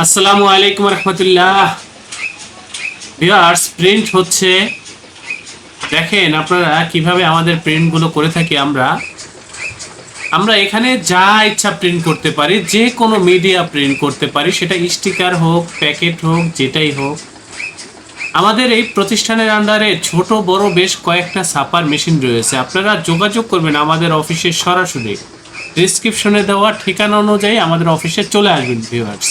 আসসালামু আলাইকুম রহমতুল্লাহ। Viewers print হচ্ছে, দেখেন আপনারা কীভাবে আমাদের প্রিন্টগুলো করে থাকি আমরা। আমরা এখানে যা ইচ্ছা প্রিন্ট করতে পারি, যে কোনো মিডিয়া প্রিন্ট করতে পারি, সেটা স্টিকার হোক প্যাকেট হোক, যেটাই হোক। আমাদের এই প্রতিষ্ঠানের আন্ডারে ছোট, বড় বেশ কয়েকটা ছাপার মেশিন রয়েছে। আপনারা যোগাযোগ করবেন আমাদের অফিসে সরাসরি। ডিসক্রিপশনে দেওয়া ঠিকানা অনুযায়ী আমাদের অফিসে চলে আসবেন ভিউয়ার্স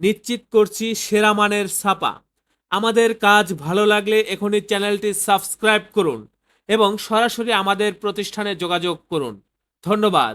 নিশ্চিত করছি সেরা মানের ছাপা। আমাদের কাজ ভালো লাগলে এখনই চ্যানেলটি সাবস্ক্রাইব করুন এবং সরাসরি আমাদের প্রতিষ্ঠানে যোগাযোগ করুন। ধন্যবাদ।